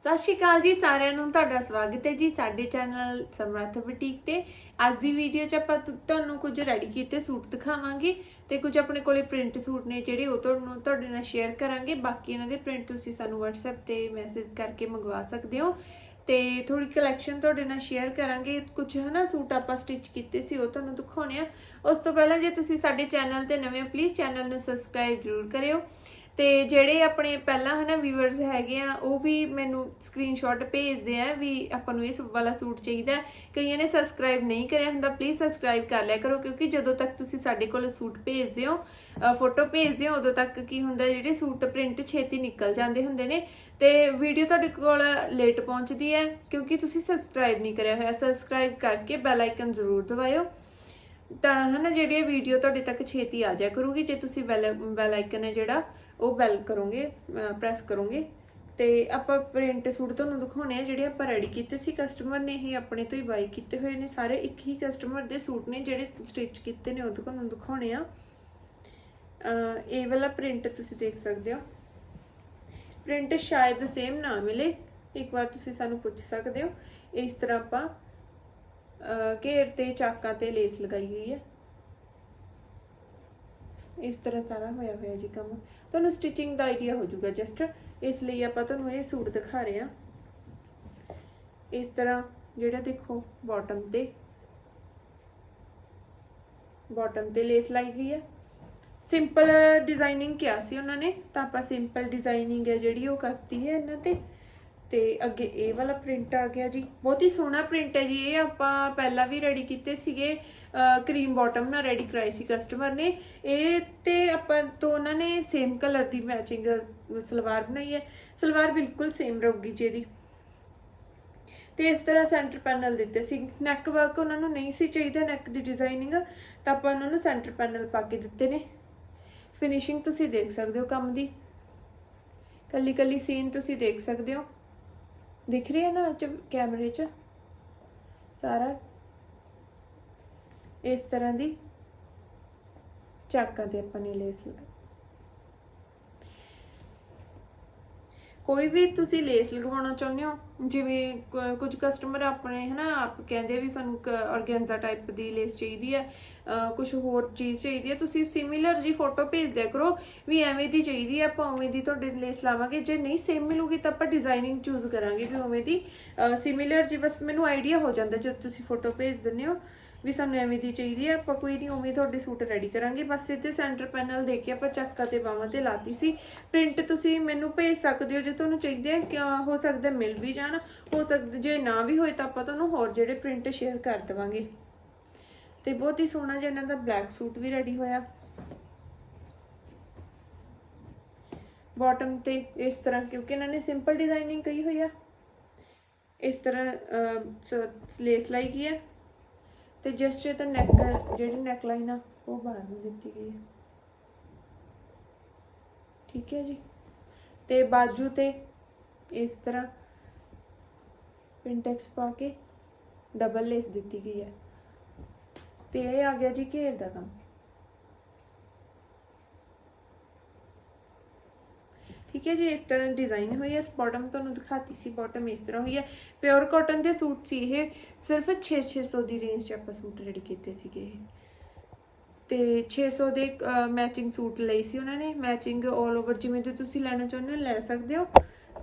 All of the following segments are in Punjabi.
ਸਤਿ ਸ਼੍ਰੀ ਅਕਾਲ ਜੀ ਸਾਰਿਆਂ ਨੂੰ, ਤੁਹਾਡਾ ਸਵਾਗਤ ਹੈ ਜੀ ਸਾਡੇ ਚੈਨਲ ਸਮਰੱਥ ਬੁਟੀਕ ਤੇ। ਅੱਜ ਦੀ ਵੀਡੀਓ 'ਚ ਆਪਾਂ ਤੁ- ਤੁਹਾਨੂੰ ਕੁਝ ਰੈਡੀ ਕੀਤੇ ਸੂਟ ਦਿਖਾਵਾਂਗੇ ਤੇ ਕੁਝ ਆਪਣੇ ਕੋਲੇ ਪ੍ਰਿੰਟ ਸੂਟ ਨੇ ਜਿਹੜੇ ਉਹ ਤੁਹਾਨੂੰ, ਤੁਹਾਡੇ ਨਾਲ ਸ਼ੇਅਰ ਕਰਾਂਗੇ। ਬਾਕੀ ਇਹਨਾਂ ਦੇ ਪ੍ਰਿੰਟ ਤੁਸੀਂ ਸਾਨੂੰ WhatsApp ਤੇ ਮੈਸੇਜ ਕਰਕੇ ਮੰਗਵਾ ਸਕਦੇ ਹੋ। ਤੇ ਥੋੜੀ ਕਲੈਕਸ਼ਨ ਤੁਹਾਡੇ ਨਾਲ ਸ਼ੇਅਰ ਕਰਾਂਗੇ। ਕੁਝ ਹਨਾ ਸੂਟ ਆਪਾਂ ਸਟਿਚ ਕੀਤੇ ਸੀ, ਉਹ ਤੁਹਾਨੂੰ ਦਿਖਾਉਣੇ ਆ। ਉਸ ਤੋਂ ਪਹਿਲਾਂ ਜੇ ਤੁਸੀਂ ਸਾਡੇ ਚੈਨਲ ਤੇ ਨਵੇਂ ਹੋ ਪਲੀਜ਼ ਚੈਨਲ ਨੂੰ ਸਬਸਕ੍ਰਾਈਬ ਜ਼ਰੂਰ ਕਰਿਓ। ਤੇ ਜਿਹੜੇ ਆਪਣੇ ਪਹਿਲਾਂ ਹਨਾ ਵੀਵਰਸ ਹੈਗੇ ਆ, ਉਹ ਵੀ ਮੈਨੂੰ ਸਕਰੀਨਸ਼ਾਟ ਭੇਜਦੇ ਆ ਵੀ ਆਪਾਂ ਨੂੰ ਇਸ ਵਾਲਾ ਸੂਟ ਚਾਹੀਦਾ ਕਈਆਂ ਨੇ ਸਬਸਕ੍ਰਾਈਬ ਨਹੀਂ ਕਰਿਆ ਹੁੰਦਾ ਪਲੀਜ਼ ਸਬਸਕ੍ਰਾਈਬ ਕਰ ਲਿਆ ਕਰੋ, ਕਿਉਂਕਿ ਜਦੋਂ ਤੱਕ ਤੁਸੀਂ ਸਾਡੇ ਕੋਲ ਸੂਟ ਭੇਜਦੇ ਹੋ ਫੋਟੋ ਭੇਜਦੇ ਹੋ, ਉਦੋਂ ਤੱਕ ਕੀ ਹੁੰਦਾ, ਜਿਹੜੇ ਸੂਟ ਪ੍ਰਿੰਟ ਛੇਤੀ ਨਿਕਲ ਜਾਂਦੇ ਹੁੰਦੇ ਨੇ। ਤੇ ਵੀਡੀਓ ਤੁਹਾਡੇ ਕੋਲ ਲੇਟ ਪਹੁੰਚਦੀ ਹੈ, ਕਿਉਂਕਿ ਤੁਸੀਂ ਸਬਸਕ੍ਰਾਈਬ ਨਹੀਂ ਕਰਿਆ ਹੋਇਆ। ਸਬਸਕ੍ਰਾਈਬ ਕਰਕੇ ਬੈਲ ਆਈਕਨ ਜ਼ਰੂਰ ਦਬਾਇਓ। ਤਾਂ ਹਨਾ ਜਿਹੜੀ ਵੀਡੀਓ ਤੁਹਾਡੇ ਤੱਕ ਛੇਤੀ ਆ ਜਾਇਆ ਕਰੂਗੀ, ਜੇ ਤੁਸੀਂ ਬੈਲ ਬੈਲ ਆਈਕਨ ਹੈ ਜਿਹੜਾ ਉਹ ਬੈਲ ਕਰੋਗੇ ਪ੍ਰੈਸ ਕਰੋਗੇ। ਤੇ ਆਪਾਂ ਪ੍ਰਿੰਟ ਸੂਟ ਤੁਹਾਨੂੰ ਦਿਖਾਉਣੇ ਆ, ਜਿਹੜੇ ਆਪਾਂ ਰੈਡੀ ਕੀਤੇ ਸੀ ਕਸਟਮਰ ਨੇ, ਇਹ ਆਪਣੇ ਤੋਂ ਹੀ ਬਾਈ ਕੀਤੇ ਹੋਏ ਨੇ। ਸਾਰੇ ਇੱਕ ਹੀ ਕਸਟਮਰ ਦੇ ਸੂਟ ਨੇ, ਜਿਹੜੇ ਸਟਿਚ ਕੀਤੇ ਨੇ, ਉਹ ਤੁਹਾਨੂੰ ਦਿਖਾਉਣੇ ਆ। ਇਹ ਵਾਲਾ ਪ੍ਰਿੰਟ ਤੁਸੀਂ ਦੇਖ ਸਕਦੇ ਹੋ। ਪ੍ਰਿੰਟ ਸ਼ਾਇਦ ਸੇਮ ਨਾ ਮਿਲੇ। ਇੱਕ ਵਾਰ ਤੁਸੀਂ ਸਾਨੂੰ ਪੁੱਛ ਸਕਦੇ ਹੋ। ਇਸ ਤਰ੍ਹਾਂ ਆਪਾਂ ਘੇਰ ਤੇ, ਚਾਕਾਂ ਤੇ ਲੇਸ ਲਗਾਈ ਗਈ ਹੈ। ਇਸ ਤਰ੍ਹਾਂ ਸਾਰਾ ਹੋਇਆ ਹੋਇਆ ਜੀ ਕੰਮ। ਤੁਹਾਨੂੰ ਸਟਿਚਿੰਗ ਦਾ ਆਈਡੀਆ ਹੋ ਜਾਊਗਾ ਜਸਟ ਇਸ ਲਈ ਆਪਾਂ ਤੁਹਾਨੂੰ ਇਹ ਸੂਟ ਦਿਖਾ ਰਹੇ ਹਾਂ। ਇਸ ਤਰ੍ਹਾਂ ਜਿਹੜਾ ਦੇਖੋ ਬਾਟਮ ਤੇ। ਬਾਟਮ ਤੇ ਲੇਸ ਲਾਈ ਗਈ ਹੈ। ਸਿੰਪਲ ਡਿਜ਼ਾਈਨਿੰਗ ਕਿਹਾ ਸੀ ਉਹਨਾਂ ਨੇ, ਤਾਂ ਆਪਾਂ ਸਿੰਪਲ ਡਿਜ਼ਾਈਨਿੰਗ ਹੈ ਜਿਹੜੀ ਉਹ ਕਰਤੀ ਹੈ ਇਹਨਾਂ ਤੇ। ਤੇ ਅੱਗੇ ਇਹ ਵਾਲਾ ਪ੍ਰਿੰਟ ਆ ਗਿਆ ਜੀ। ਬਹੁਤ ਹੀ ਸੋਹਣਾ ਪ੍ਰਿੰਟ ਹੈ ਜੀ। ਇਹ ਆਪਾਂ ਪਹਿਲਾਂ ਵੀ ਰੈਡੀ ਕੀਤੇ ਸੀਗੇ। ਕਰੀਮ ਬਾਟਮ ਨਾਲ ਰੈਡੀ ਕਰਾਈ ਸੀ ਕਸਟਮਰ ਨੇ। ਇਹ ਤੇ ਆਪਾਂ ਤੋਂ ਉਹਨਾਂ ਨੇ ਸੇਮ ਕਲਰ ਦੀ ਮੈਚਿੰਗ ਸਲਵਾਰ ਬਣਾਈ ਹੈ। ਸਲਵਾਰ ਬਿਲਕੁਲ ਸੇਮ ਰਹੂਗੀ ਜੀ ਇਹਦੀ। ਤੇ ਇਸ ਤਰ੍ਹਾਂ ਸੈਂਟਰ ਪੈਨਲ ਦਿੱਤੇ ਸੀ। ਨੈਕ ਵਰਕ ਉਹਨਾਂ ਨੂੰ ਨਹੀਂ ਸੀ ਚਾਹੀਦਾ ਨੈਕ ਦੀ ਡਿਜ਼ਾਈਨਿੰਗ ਤਾਂ ਆਪਾਂ ਉਹਨਾਂ ਨੂੰ ਸੈਂਟਰ ਪੈਨਲ ਪਾ ਕੇ ਦਿੱਤੇ ਨੇ। ਫਿਨਿਸ਼ਿੰਗ ਤੁਸੀਂ ਦੇਖ ਸਕਦੇ ਹੋ ਕੰਮ ਦੀ। ਕੱਲੀ ਕੱਲੀ ਸੀਨ ਤੁਸੀਂ ਦੇਖ ਸਕਦੇ ਹੋ। ਦਿਖ ਰਹੀ ਨਾ ਅੱਜ ਕੈਮਰੇ 'ਚ? ਸਾਰਾ? ਇਸ ਤਰ੍ਹਾਂ ਦੀ ਚਾਕਾਂ ਤੇ ਆਪਾਂ ਨੇ ਲੇਸ ਕੋਈ ਵੀ ਤੁਸੀਂ ਲੇਸ ਲਗਵਾਉਣਾ ਚਾਹੁੰਦੇ ਹੋ, ਜਿਵੇਂ ਕ- ਕੁਝ ਕਸਟਮਰ ਆਪਣੇ, ਹਨਾ, ਆਪ ਕਹਿੰਦੇ ਵੀ ਸਾਨੂੰ ਆਰਗੈਂਜ਼ਾ ਟਾਈਪ ਦੀ ਲੇਸ ਚਾਹੀਦੀ ਹੈ ਕੁਝ ਹੋਰ ਚੀਜ਼ ਚਾਹੀਦੀ ਹੈ, ਤੁਸੀਂ ਸਿਮਿਲਰ ਜੀ ਫੋਟੋ ਭੇਜ ਦਿਆ ਕਰੋ ਵੀ ਐਵੇਂ ਦੀ ਚਾਹੀਦੀ ਹੈ, ਆਪਾਂ ਉਵੇਂ ਦੀ ਤੁਹਾਡੇ ਲੇਸ ਲਾਵਾਂਗੇ, ਜੇ ਨਹੀਂ ਸੇਮ ਮਿਲੂਗੀ ਤਾਂ ਆਪਾਂ ਡਿਜ਼ਾਈਨਿੰਗ ਚੂਜ਼ ਕਰਾਂਗੇ ਵੀ ਉਵੇਂ ਦੀ ਸਿਮਿਲਰ ਜੀ ਬਸ ਮੈਨੂੰ ਆਈਡੀਆ ਹੋ ਜਾਂਦਾ ਜਦ ਤੁਸੀਂ ਫੋਟੋ ਭੇਜ ਦਿੰਦੇ ਹੋ। ਵੀ ਸਾਨੂੰ ਐਵੇਂ ਦੀ ਚਾਹੀਦੀ ਹੈ ਆਪਾਂ ਕੋਈ ਨਹੀਂ ਉਵੇਂ ਤੁਹਾਡੇ ਸੂਟ ਰੈਡੀ ਕਰਾਂਗੇ। ਬਸ ਇੱਥੇ ਸੈਂਟਰ ਪੈਨਲ ਦੇ ਕੇ ਆਪਾਂ ਚੱਕਾ ਤੇ ਬਾਹਾਂ ਤੇ ਲਾਤੀ ਸੀ। ਪ੍ਰਿੰਟ ਤੁਸੀਂ ਮੈਨੂੰ ਭੇਜ ਸਕਦੇ ਹੋ ਜੇ ਤੁਹਾਨੂੰ ਚਾਹੀਦੇ ਆ ਹੋ ਸਕਦਾ ਮਿਲ ਵੀ ਜਾਣ, ਹੋ ਸਕਦਾ ਜੇ ਨਾ ਵੀ ਹੋਏ ਤਾਂ ਆਪਾਂ ਤੁਹਾਨੂੰ ਹੋਰ ਜਿਹੜੇ ਪ੍ਰਿੰਟ ਸ਼ੇਅਰ ਕਰ ਦੇਵਾਂਗੇ। ਤੇ ਬਹੁਤ ਹੀ ਸੋਹਣਾ ਜਿਹਾ ਇਹਨਾਂ ਦਾ ਬਲੈਕ ਸੂਟ ਵੀ ਰੈਡੀ ਹੋਇਆ। ਬਾਟਮ ਤੇ ਇਸ ਤਰ੍ਹਾਂ, ਕਿਉਂਕਿ ਇਹਨਾਂ ਨੇ ਸਿੰਪਲ ਡਿਜ਼ਾਈਨਿੰਗ ਕਹੀ ਹੋਈ ਆ। ਇਸ ਤਰ੍ਹਾਂ ਲੇਸ ਲਾਈ ਕੀ ਹੈ ਤੇ ਜਸਟ ਇਹ ਤਾਂ ਨੈਕ ਜਿਹੜੀ ਨੈਕ ਲਾਈਨ ਆ, ਉਹ ਬਾਹਰ ਨੂੰ ਦਿੱਤੀ ਗਈ ਹੈ ਠੀਕ ਹੈ ਜੀ? ਤੇ ਬਾਜੂ ਤੇ ਇਸ ਤਰ੍ਹਾਂ ਪਿੰਟੈਕਸ ਪਾ ਕੇ ਡਬਲ ਲੇਸ ਦਿੱਤੀ ਗਈ ਹੈ ਤੇ ਇਹ ਆ ਗਿਆ ਜੀ ਘੇਰ ਦਾ ਕੰਮ। ਠੀਕ ਹੈ ਜੀ, ਇਸ ਤਰ੍ਹਾਂ ਡਿਜ਼ਾਈਨ ਹੋਈ ਹੈ ਬਾਟਮ ਤੁਹਾਨੂੰ ਦਿਖਾਤੀ ਸੀ ਬਾਟਮ ਇਸ ਤਰ੍ਹਾਂ ਹੋਈ ਹੈ। ਪਿਓਰ ਕਾਟਨ ਦੇ ਸੂਟ ਸੀ ਇਹ, ਸਿਰਫ 6-600 ਦੀ ਰੇਂਜ 'ਚ ਆਪਾਂ ਸੂਟ ਰੈਡੀ ਕੀਤੇ ਸੀਗੇ ਇਹ। ਤੇ 600 ਦੇ ਮੈਚਿੰਗ ਸੂਟ ਲਈ ਸੀ ਉਹਨਾਂ ਨੇ ਮੈਚਿੰਗ 올 ਓਵਰ ਜਿਵੇਂ ਦੇ ਤੁਸੀਂ ਲੈਣਾ ਚਾਹੁੰਦੇ ਹੋ, ਲੈ ਸਕਦੇ ਹੋ।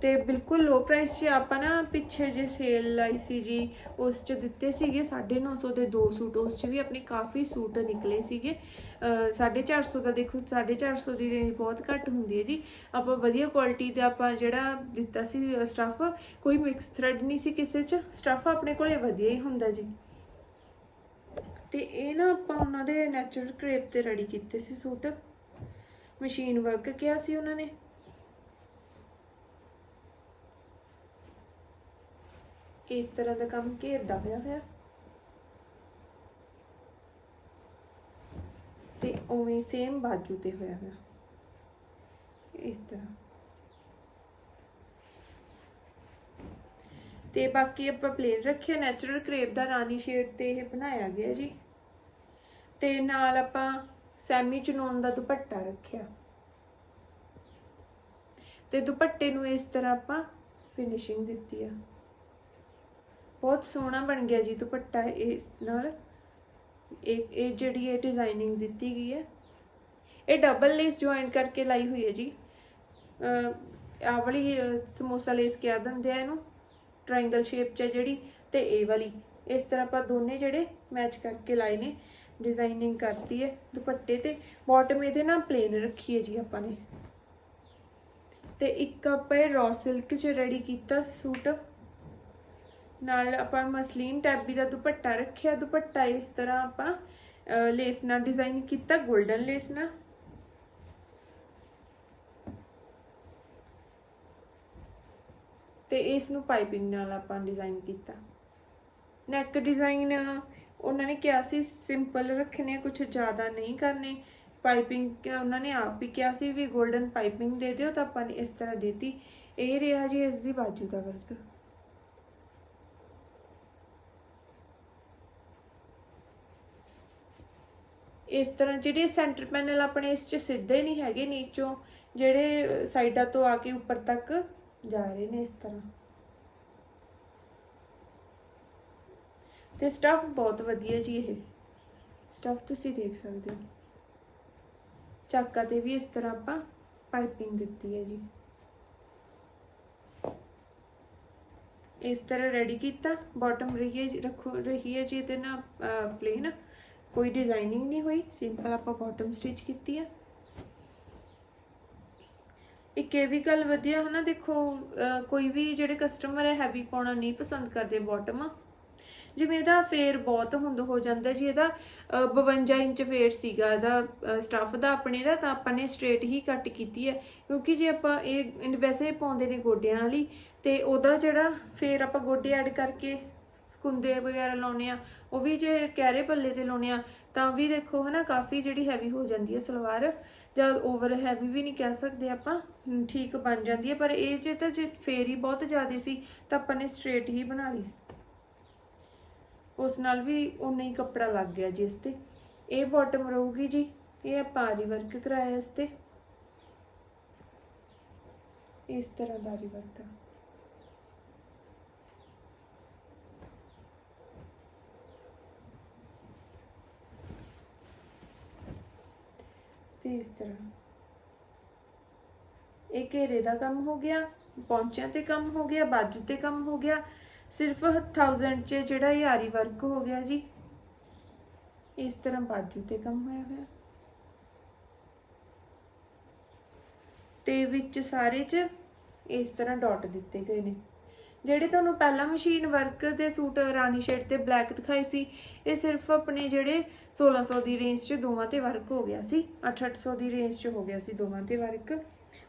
ਤੇ ਬਿਲਕੁਲ ਲੋ ਪ੍ਰਾਈਸ 'ਚ ਆਪਾਂ ਨਾ ਪਿੱਛੇ ਜੇ ਸੇਲ ਲਾਈ ਸੀ ਜੀ, ਉਸ 'ਚ ਦਿੱਤੇ ਸੀਗੇ 950 ਦੇ ਦੋ ਸੂਟ, ਉਸ 'ਚ ਵੀ ਆਪਣੇ ਕਾਫੀ ਸੂਟ ਨਿਕਲੇ ਸੀਗੇ। ਅਹ 450 ਦਾ ਦੇਖੋ 450 ਦੀ ਰੇਂਜ ਬਹੁਤ ਘੱਟ ਹੁੰਦੀ ਹੈ ਜੀ। ਆਪਾਂ ਵਧੀਆ ਕੁਆਲਿਟੀ ਦਾ ਆਪਾਂ ਜਿਹੜਾ ਦਿੱਤਾ ਸੀ ਸਟਫ ਕੋਈ ਮਿਕਸ ਥ੍ਰੈਡ ਨਹੀਂ ਸੀ ਕਿਸੇ 'ਚ ਸਟਫ ਆਪਣੇ ਕੋਲੇ ਵਧੀਆ ਹੀ ਹੁੰਦਾ ਜੀ। ਤੇ ਇਹ ਨਾ ਆਪਾਂ ਉਹਨਾਂ ਦੇ ਨੈਚੁਰਲ ਕ੍ਰੇਪ ਤੇ ਰੈਡੀ ਕੀਤੇ ਸੀ ਸੂਟ। ਮਸ਼ੀਨ ਵਰਕ ਕਿਹਾ ਸੀ ਉਹਨਾਂ ਨੇ। ਇਸ ਤਰ੍ਹਾਂ ਦਾ ਕੰਮ ਘੇਰਦਾ ਹੋਇਆ ਹੋਇਆ। ਤੇ ਉਵੇਂ ਸੇਮ ਬਾਜੂ ਤੇ ਹੋਇਆ ਹੋਇਆ। ਇਸ ਤਰ੍ਹਾਂ। ਤੇ ਬਾਕੀ ਆਪਾਂ ਪਲੇਨ ਰੱਖਿਆ ਨੈਚੁਰਲ ਕ੍ਰੇਪ ਦਾ ਰਾਣੀ ਸ਼ੇਡ ਤੇ ਇਹ ਬਣਾਇਆ ਗਿਆ ਜੀ। ਤੇ ਨਾਲ ਆਪਾਂ ਸੈਮੀ ਚਨੋਨ ਦਾ ਦੁਪੱਟਾ ਰੱਖਿਆ। ਤੇ ਦੁਪੱਟੇ ਨੂੰ ਇਸ ਤਰ੍ਹਾਂ ਆਪਾਂ ਫਿਨਿਸ਼ਿੰਗ ਦਿੱਤੀ ਆ। ਬਹੁਤ ਸੋਹਣਾ ਬਣ ਗਿਆ ਜੀ ਦੁਪੱਟਾ ਇਸ ਨਾਲ। ਇਹ ਇਹ ਜਿਹੜੀ ਇਹ ਡਿਜ਼ਾਈਨਿੰਗ ਦਿੱਤੀ ਗਈ ਹੈ। ਇਹ ਡਬਲ ਲੇਸ ਜੁਆਇਨ ਕਰਕੇ ਲਾਈ ਹੋਈ ਹੈ ਜੀ। ਅਹ ਆਹ ਵਾਲੀ ਸਮੋਸਾ ਲੇਸ ਕਿਹਾ ਦਿੰਦੇ ਆ ਇਹਨੂੰ। ਟ੍ਰਾਇੰਗਲ ਸ਼ੇਪ 'ਚ ਹੈ ਜਿਹੜੀ ਤੇ ਇਹ ਵਾਲੀ। ਇਸ ਤਰ੍ਹਾਂ ਆਪਾਂ ਦੋਨੇ ਜਿਹੜੇ ਮੈਚ ਕਰਕੇ ਲਾਏ ਨੇ ਡਿਜ਼ਾਈਨਿੰਗ ਕਰਤੀ ਹੈ ਦੁਪੱਟੇ ਤੇ। ਬਾਟਮ ਇਹਦੇ ਨਾਲ ਪਲੇਨ ਰੱਖੀ ਹੈ ਜੀ ਆਪਾਂ ਨੇ। ਤੇ ਇੱਕ ਆਪਾਂ ਇਹ ਰॉ ਸਿਲਕ 'ਚ ਰੈਡੀ ਕੀਤਾ ਸੂਟ। ਨਾਲ ਆਪਾਂ ਮਸਲੀਨ ਟੈਬੀ ਦਾ ਦੁਪੱਟਾ ਰੱਖਿਆ। ਦੁਪੱਟਾ ਇਸ ਤਰ੍ਹਾਂ ਆਪਾਂ ਲੇਸ ਨਾਲ ਡਿਜ਼ਾਈਨ ਕੀਤਾ 골ਡਨ ਲੇਸ ਨਾਲ। ਤੇ ਇਸ ਨੂੰ ਪਾਈਪਿੰਗ ਨਾਲ ਆਪਾਂ ਡਿਜ਼ਾਈਨ ਕੀਤਾ। ਨੈਕ ਡਿਜ਼ਾਈਨ ਉਹਨਾਂ ਨੇ ਕਿਹਾ ਸੀ ਸਿੰਪਲ ਰੱਖਣੇ ਕੁਝ ਜ਼ਿਆਦਾ ਨਹੀਂ ਕਰਨੇ। ਪਾਈਪਿੰਗ ਉਹਨਾਂ ਨੇ ਆਪ ਵੀ ਕਿਹਾ ਸੀ ਵੀ 골ਡਨ ਪਾਈਪਿੰਗ ਦੇ ਦਿਓ ਤਾਂ ਆਪਾਂ ਨੇ ਇਸ ਤਰ੍ਹਾਂ ਦਿੱਤੀ। ਇਹ ਰਿਹਾ ਜੀ ਇਸ ਦੀ ਬਾਜੂ ਦਾ ਵਰਕ। ਇਸ ਤਰ੍ਹਾਂ ਜਿਹੜੇ ਸੈਂਟਰ ਪੈਨਲ ਆਪਣੇ ਇਸ 'ਚ ਸਿੱਧੇ ਨਹੀਂ ਹੈਗੇ ਨੀਚੋਂ, ਜਿਹੜੇ ਸਾਈਡਾਂ ਤੋਂ ਆ ਕੇ ਉੱਪਰ ਤੱਕ ਜਾ ਰਹੇ ਨੇ ਇਸ ਤਰ੍ਹਾਂ। ਤੇ ਸਟਫ ਬਹੁਤ ਵਧੀਆ ਜੀ ਇਹ। ਸਟਫ ਤੁਸੀਂ ਦੇਖ ਸਕਦੇ ਹੋ। ਚਾਕਾ ਤੇ ਵੀ ਇਸ ਤਰ੍ਹਾਂ ਆਪਾਂ ਪਾਈਪਿੰਗ ਦਿੱਤੀ ਹੈ ਜੀ। ਇਸ ਤਰ੍ਹਾਂ ਰੈਡੀ ਕੀਤਾ ਬਾਟਮ ਰਹੀ ਹੈ ਰੱਖੋ ਰਹੀ ਹੈ ਜੀ ਇਹਦੇ ਨਾਲ ਪਲੇਨ ਕੋਈ ਡਿਜ਼ਾਈਨਿੰਗ ਨਹੀਂ ਹੋਈ ਸਿੰਪਲ ਆਪਾਂ ਬਾਟਮ ਸਟਿਚ ਕੀਤੀ ਹੈ ਇੱਕ ਇਹ ਵੀ ਗੱਲ ਵਧੀਆ ਹੈ ਨਾ ਦੇਖੋ ਕੋਈ ਵੀ ਜਿਹੜੇ ਕਸਟਮਰ ਹੈ ਹੈਵੀ ਪਾਉਣਾ ਨਹੀਂ ਪਸੰਦ ਕਰਦੇ ਬਾਟਮ ਜਿਵੇਂ ਇਹਦਾ ਫੇਰ ਬਹੁਤ ਹੁੰਦ, ਹੋ ਜਾਂਦਾ ਜੀ, ਇਹਦਾ, ਅਹ 52 ਇੰਚ ਫੇਰ ਸੀਗਾ, ਇਹਦਾ ਸਟਫ ਦਾ ਆਪਣੇ ਦਾ, ਤਾਂ ਆਪਾਂ ਨੇ ਸਟ੍ਰੇਟ ਹੀ ਕੱਟ ਕੀਤੀ ਹੈ। ਕਿਉਂਕਿ ਜੇ ਆਪਾਂ ਇਹ ਇਹ ਵੈਸੇ ਪਾਉਂਦੇ ਨੇ ਗੋਡਿਆਂ ਵਾਲੀ, ਤੇ ਉਹਦਾ ਜਿਹੜਾ ਫੇਰ ਆਪਾਂ ਗੋਡੇ ਐਡ ਕਰਕੇ ਕੁੰਦੇ ਵਗੈਰਾ ਲਾਉਣੇ ਆ, ਉਹ ਵੀ ਜੇ ਕਹਿਰੇ ਪੱਲੇ ਤੇ ਲਾਉਣੇ ਆ, ਤਾਂ ਵੀ ਦੇਖੋ ਹਨਾ, ਕਾਫੀ ਜਿਹੜੀ ਹੈਵੀ ਹੋ ਜਾਂਦੀ ਹੈ ਸਲਵਾਰ, ਜਾਂ ਓਵਰ ਹੈਵੀ ਵੀ ਨਹੀਂ ਕਹਿ ਸਕਦੇ ਆਪਾਂ ਠੀਕ ਬਣ ਜਾਂਦੀ ਹੈ, ਪਰ ਇਹ ਜੇ ਤਾਂ ਜੇ ਫੇਰ ਬਹੁਤ ਜ਼ਿਆਦਾ ਸੀ, ਤਾਂ ਆਪਾਂ ਨੇ ਸਟ੍ਰੇਟ ਹੀ ਬਣਾ ਲਈ ਸੀ। ਉਸ ਨਾਲ ਵੀ ਉਨਾ ਹੀ ਕੱਪੜਾ ਲੱਗ ਗਿਆ ਜਿਸ ਤੇ। ਇਹ ਬਾਟਮ ਰਹੂਗੀ ਜੀ, ਇਹ ਆਪਾਂ ਆਰੀ ਵਰਕ ਕਰਾਇਆ ਇਸ ਤੇ। ਇਸ ਤਰ੍ਹਾਂ ਦਾ ਆਰੀ ਵਰਕ ਤੇ ਇਸ ਤਰ੍ਹਾਂ। ਇਹ ਘੇਰੇ ਦਾ ਕੰਮ ਹੋ ਗਿਆ, ਪੌਂਚਿਆਂ ਤੇ ਕੰਮ ਹੋ ਗਿਆ, ਬਾਜੂ ਤੇ ਕੰਮ ਹੋ ਗਿਆ। ਸਿਰਫ 1000 ਚ ਜਿਹੜਾ ਇਹ ਆਰੀ ਵਰਕ ਹੋ ਗਿਆ ਜੀ। ਇਸ ਤਰ੍ਹਾਂ ਬਾਜੂ ਤੇ ਕੰਮ ਹੋਇਆ ਹੋਇਆ। ਤੇ ਵਿੱਚ ਸਾਰੇ ਚ ਇਸ ਤਰ੍ਹਾਂ ਡਾਟ ਦਿੱਤੇ ਗਏ ਨੇ। ਜਿਹੜੇ ਤੁਹਾਨੂੰ ਪਹਿਲਾਂ ਮਸ਼ੀਨ ਵਰਕ ਦੇ ਸੂਟ ਰਾਣੀ ਸ਼ੇਡ ਤੇ ਬਲੈਕ ਦਿਖਾਏ ਸੀ, ਇਹ ਸਿਰਫ ਆਪਣੇ ਜਿਹੜੇ 1600 ਦੀ ਰੇਂਜ 'ਚ ਦੋਵਾਂ ਤੇ ਵਰਕ ਹੋ ਗਿਆ ਸੀ 8-800 ਦੀ ਰੇਂਜ 'ਚ ਹੋ ਗਿਆ ਸੀ ਦੋਵਾਂ ਤੇ ਵਰਕ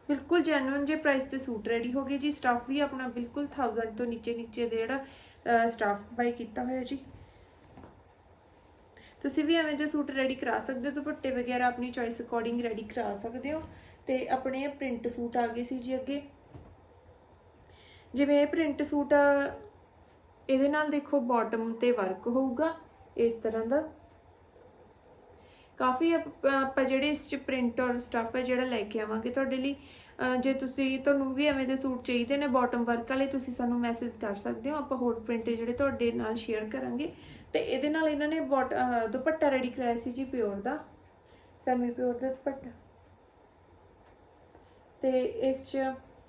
ਬਿਲਕੁਲ ਜੈਨੂਇਨ ਜੇ ਪ੍ਰਾਈਸ ਤੇ ਸੂਟ ਰੈਡੀ ਹੋ ਗਏ ਜੀ ਸਟਾਫ ਵੀ ਆਪਣਾ ਬਿਲਕੁਲ 1000 ਤੋਂ ਨੀਚੇ ਨੀਚੇ ਦੇ ਜਿਹੜਾ ਸਟਾਫ ਬਾਈ ਕੀਤਾ ਹੋਇਆ ਜੀ। ਤੁਸੀਂ ਵੀ ਐਵੇਂ ਦੇ ਸੂਟ ਰੈਡੀ ਕਰਾ ਸਕਦੇ ਹੋ, ਦੁਪੱਟੇ ਵਗੈਰਾ ਆਪਣੀ ਚੋਇਸ ਅਕੋਰਡਿੰਗ ਰੈਡੀ ਕਰਾ ਸਕਦੇ ਹੋ। ਤੇ ਆਪਣੇ ਪ੍ਰਿੰਟ ਸੂਟ ਆ ਗਏ ਸੀ ਜੀ ਅੱਗੇ। ਜਿਵੇਂ ਇਹ ਪ੍ਰਿੰਟ ਸੂਟ ਆ ਇਹਦੇ ਨਾਲ ਦੇਖੋ ਬਾਟਮ ਤੇ ਵਰਕ ਹੋਊਗਾ, ਇਸ ਤਰ੍ਹਾਂ ਦਾ। ਕਾਫੀ ਆਪ- ਆਪਾਂ ਜਿਹੜੇ ਇਸ ਚ ਪ੍ਰਿੰਟ ਔਰ ਸਟਫ ਹੈ ਜਿਹੜਾ ਲੈ ਕੇ ਆਵਾਂਗੇ ਤੁਹਾਡੇ ਲਈ ਜੇ ਤੁਸੀਂ, ਤੁਹਾਨੂੰ ਵੀ ਐਵੇਂ ਦੇ ਸੂਟ ਚਾਹੀਦੇ ਨੇ ਬਾਟਮ ਵਰਕ ਵਾਲੇ, ਤੁਸੀਂ ਸਾਨੂੰ ਮੈਸੇਜ ਕਰ ਸਕਦੇ ਹੋ, ਆਪਾਂ ਹੋਰ ਪ੍ਰਿੰਟ ਜਿਹੜੇ ਤੁਹਾਡੇ ਨਾਲ ਸ਼ੇਅਰ ਕਰਾਂਗੇ। ਤੇ ਇਹਦੇ ਨਾਲ ਇਹਨਾਂ ਨੇ ਬੋਟ- ਦੁਪੱਟਾ ਰੈਡੀ ਕਰਾਇਆ ਸੀ ਜੀ ਪਿਓਰ ਦਾ ਸੈਮੀ ਪਿਓਰ ਦਾ ਦੁਪੱਟਾ। ਤੇ ਇਸ ਚ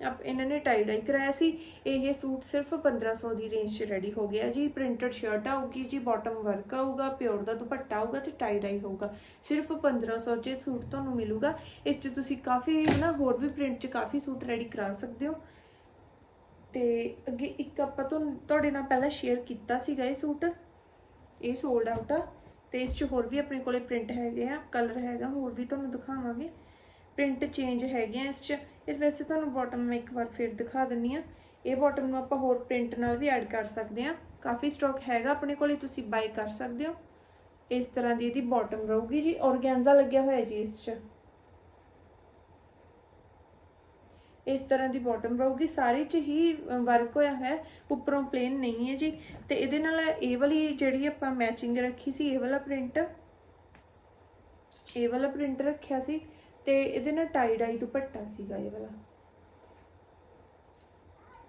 ਆਪ ਇਹਨਾਂ ਨੇ ਟਾਈ ਡਾਈ ਕਰਾਇਆ ਸੀ। ਇਹ ਸੂਟ ਸਿਰਫ 1500 ਦੀ ਰੇਂਜ 'ਚ ਰੈਡੀ ਹੋ ਗਿਆ ਜੀ। ਪ੍ਰਿੰਟਡ ਸ਼ਰਟ ਆਊਗੀ ਜੀ ਬਾਟਮ ਵਰਕ ਆਊਗਾ ਪਿਓਰ ਦਾ ਦੁਪੱਟਾ ਆਊਗਾ ਤੇ ਟਾਈ ਡਾਈ ਹੋਊਗਾ। ਸਿਰਫ 1500 'ਚ ਸੂਟ ਤੁਹਾਨੂੰ ਮਿਲੂਗਾ। ਇਸ 'ਚ ਤੁਸੀਂ ਕਾਫੀ ਨਾ ਹੋਰ ਵੀ ਪ੍ਰਿੰਟ 'ਚ ਕਾਫੀ ਸੂਟ ਰੈਡੀ ਕਰਾ ਸਕਦੇ ਹੋ। ਤੇ ਅੱਗੇ ਇੱਕ ਆਪਾਂ ਤੋਂ ਤੁਹਾਡੇ ਨਾਲ ਪਹਿਲਾਂ ਸ਼ੇਅਰ ਕੀਤਾ ਸੀਗਾ ਇਹ ਸੂਟ। ਇਹ ਸੋਲਡ ਆਊਟ ਆ। ਤੇ ਇਸ 'ਚ ਹੋਰ ਵੀ ਆਪਣੇ ਕੋਲੇ ਪ੍ਰਿੰਟ ਹੈਗੇ ਆ ਕਲਰ ਹੈਗਾ, ਹੋਰ ਵੀ ਤੁਹਾਨੂੰ ਦਿਖਾਵਾਂਗੇ। ਪ੍ਰਿੰਟ ਚੇਂਜ ਹੈਗੇ ਆ ਇਸ 'ਚ। ਇਸ ਵੈਸੇ ਤੁਹਾਨੂੰ ਬਾਟਮ ਮੈਂ ਇੱਕ ਵਾਰ ਫਿਰ ਦਿਖਾ ਦਿੰਨੀ ਆ। ਇਹ ਬਾਟਮ ਨੂੰ ਆਪਾਂ ਹੋਰ ਪ੍ਰਿੰਟ ਨਾਲ ਵੀ ਐਡ ਕਰ ਸਕਦੇ ਆ। ਕਾਫੀ ਸਟਾਕ ਹੈਗਾ ਆਪਣੇ ਕੋਲੇ ਤੁਸੀਂ ਬਾਈ ਕਰ ਸਕਦੇ ਹੋ। ਇਸ ਤਰ੍ਹਾਂ ਦੀ ਇਹਦੀ ਬਾਟਮ ਰਹੂਗੀ ਜੀ। ਔਰਗੈਂਜ਼ਾ ਲੱਗਿਆ ਹੋਇਆ ਜੀ ਇਸ 'ਚ। ਇਸ ਤਰ੍ਹਾਂ ਦੀ ਬਾਟਮ ਰਹੂਗੀ। ਸਾਰੇ ਚ ਹੀ ਵਰਕ ਹੋਇਆ ਹੋਇਆ। ਹੈ, ਉੱਪਰੋਂ ਪਲੇਨ ਨਹੀਂ ਹੈ ਜੀ। ਤੇ ਇਹਦੇ ਨਾਲ ਇਹ ਵਾਲੀ ਜਿਹੜੀ ਆਪਾਂ ਮੈਚਿੰਗ ਰੱਖੀ ਸੀ ਇਹ ਵਾਲਾ ਪ੍ਰਿੰਟ ਇਹ ਵਾਲਾ ਪ੍ਰਿੰਟ ਰੱਖਿਆ ਸੀ। ਤੇ ਇਹਦੇ ਨਾਲ ਟਾਈ ਡਾਈ ਦੁਪੱਟਾ ਸੀਗਾ ਇਹ ਵਾਲਾ।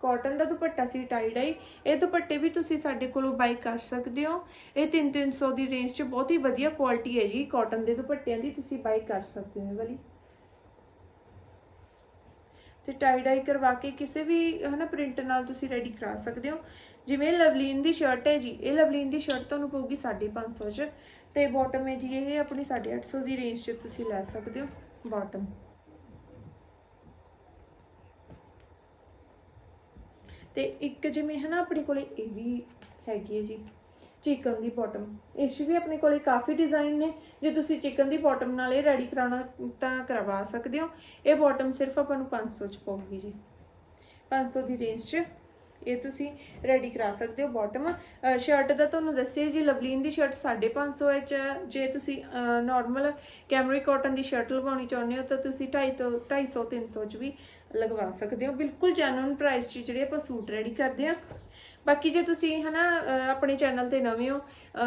ਕਾਟਨ ਦਾ ਦੁਪੱਟਾ ਸੀ ਟਾਈ ਡਾਈ ਇਹ ਦੁਪੱਟੇ ਵੀ ਤੁਸੀਂ ਸਾਡੇ ਕੋਲੋਂ ਬਾਈ ਕਰ ਸਕਦੇ ਹੋ। ਇਹ 3-300 ਦੀ ਰੇਂਜ 'ਚ ਬਹੁਤ ਹੀ ਵਧੀਆ ਕੁਆਲਿਟੀ ਹੈ ਜੀ ਕਾਟਨ ਦੇ ਦੁਪੱਟਿਆਂ ਦੀ ਤੁਸੀਂ ਬਾਈ ਕਰ ਸਕਦੇ ਹੋ ਇਹ ਵਾਲੀ। ਤੇ ਟਾਈ ਡਾਈ ਕਰਵਾ ਕੇ ਕਿਸੇ ਵੀ, ਹਨਾ ਪ੍ਰਿੰਟ ਨਾਲ ਤੁਸੀਂ ਰੈਡੀ ਕਰਾ ਸਕਦੇ ਹੋ। ਜਿਵੇਂ ਲਵਲੀਨ ਦੀ ਸ਼ਰਟ ਹੈ ਜੀ, ਇਹ ਲਵਲੀਨ ਦੀ ਸ਼ਰਟ ਤੁਹਾਨੂੰ ਪਊਗੀ 550 ਚ। ਤੇ ਬਾਟਮ ਹੈ ਜੀ, ਇਹ ਆਪਣੀ 850 ਦੀ ਰੇਂਜ ਚ ਤੁਸੀਂ ਲੈ ਸਕਦੇ ਹੋ। ਬਾਟਮ ਤੇ ਇੱਕ ਜਿਵੇਂ ਹੈ ਨਾ ਆਪਣੇ ਕੋਲੇ ਇਹ ਵੀ ਹੈਗੀ ਹੈ ਜੀ ਚਿਕਨ ਦੀ ਬਾਟਮ ਇਸ 'ਚ ਵੀ ਆਪਣੇ ਕੋਲੇ ਕਾਫੀ ਡਿਜ਼ਾਈਨ ਨੇ। ਜੇ ਤੁਸੀਂ ਚਿਕਨ ਦੀ ਬਾਟਮ ਨਾਲ ਇਹ ਰੈਡੀ ਕਰਾਉਣਾ ਤਾਂ ਕਰਵਾ ਸਕਦੇ ਹੋ। ਇਹ ਬਾਟਮ ਸਿਰਫ ਆਪਾਂ ਨੂੰ 500 ਚ ਪਊਗੀ ਜੀ। 500 ਦੀ ਰੇਂਜ 'ਚ। ਇਹ ਤੁਸੀਂ ਰੈਡੀ ਕਰਾ ਸਕਦੇ ਹੋ ਬਾਟਮ ਸ਼ਰਟ ਦਾ ਤੁਹਾਨੂੰ ਦੱਸਿਆ ਜੀ, ਲਵਲੀਨ ਦੀ ਸ਼ਰਟ 550 ਵਿੱਚ ਹੈ। ਜੇ ਤੁਸੀਂ ਨਾਰਮਲ ਕੈਮਰਿਕ ਕਾਟਨ ਦੀ ਸ਼ਰਟ ਲਵਾਉਣੀ ਚਾਹੁੰਦੇ ਹੋ ਤਾਂ ਤੁਸੀਂ 250 ਤੋਂ 250 300 ਚ ਵੀ ਲਗਵਾ ਸਕਦੇ ਹੋ। ਬਿਲਕੁਲ ਜੈਨੂਇਨ ਪ੍ਰਾਈਸ 'ਚ ਜਿਹੜੇ ਆਪਾਂ ਸੂਟ ਰੈਡੀ ਕਰਦੇ ਆ ਬਾਕੀ ਜੇ ਤੁਸੀਂ ਹਨਾ, ਅਹ, ਆਪਣੇ ਚੈਨਲ ਤੇ ਨਵੇਂ ਹੋ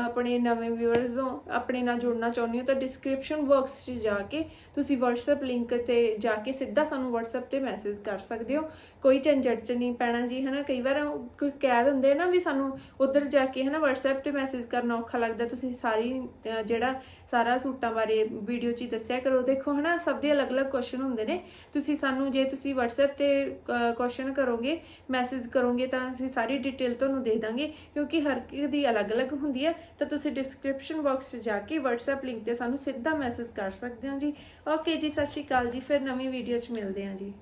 ਆਪਣੇ ਨਵੇਂ ਵਿਊਅਰਸ ਹੋ, ਆਪਣੇ ਨਾਲ ਜੁੜਨਾ ਚਾਹੁੰਦੇ ਹੋ, ਤਾਂ ਡਿਸਕ੍ਰਿਪਸ਼ਨ ਬਾਕਸ 'ਚ ਜਾ ਕੇ ਤੁਸੀਂ WhatsApp ਲਿੰਕ ਤੇ ਜਾ ਕੇ ਸਿੱਧਾ ਸਾਨੂੰ WhatsApp ਤੇ ਮੈਸੇਜ ਕਰ ਸਕਦੇ ਹੋ। ਕੋਈ ਝੰਜਟ 'ਚ ਨਹੀਂ ਪੈਣਾ ਜੀ, ਹਨਾ, ਕਈ ਵਾਰ ਕੋਈ ਕਹਿ ਦਿੰਦੇ ਨਾ ਵੀ ਸਾਨੂੰ ਉਧਰ ਜਾ ਕੇ ਹਨਾ WhatsApp ਤੇ ਮੈਸੇਜ ਕਰਨਾ ਔਖਾ ਲੱਗਦਾ, ਤੁਸੀਂ ਸਾਰੀ ਜਿਹੜਾ ਸਾਰਾ ਸੂਟਾਂ ਬਾਰੇ ਵੀਡੀਓ 'ਚ ਹੀ ਦੱਸਿਆ ਕਰੋ। ਦੇਖੋ ਹਨਾ, ਸਭ ਦੇ ਅਲੱਗ-ਅਲੱਗ ਕੁਐਸਚਨ ਹੁੰਦੇ ਨੇ। ਤੁਸੀਂ ਸਾਨੂੰ, ਜੇ ਤੁਸੀਂ WhatsApp ਤੇ ਕੁਐਸਚਨ ਕਰੋਗੇ ਮੈਸੇਜ ਕਰੋਗੇ, ਤਾਂ ਅਸੀਂ ਸਾਰੀ ਡਿਟੇਲ ਡਿਟੇਲ ਤੁਹਾਨੂੰ ਦੇ ਦਾਂਗੇ, ਕਿਉਂਕਿ ਹਰ ਇੱਕ ਦੀ ਅਲੱਗ-ਅਲੱਗ ਹੁੰਦੀ ਹੈ। ਤਾਂ ਤੁਸੀਂ ਡਿਸਕ੍ਰਿਪਸ਼ਨ ਬਾਕਸ 'ਚ ਜਾ ਕੇ WhatsApp ਲਿੰਕ ਤੇ ਸਾਨੂੰ ਸਿੱਧਾ ਮੈਸੇਜ ਕਰ ਸਕਦੇ ਹੋ ਜੀ। ਓਕੇ ਜੀ, ਸਤਿ ਸ਼੍ਰੀ ਅਕਾਲ ਜੀ, ਫਿਰ ਨਵੀਂ ਵੀਡੀਓ 'ਚ ਮਿਲਦੇ ਹਾਂ ਜੀ।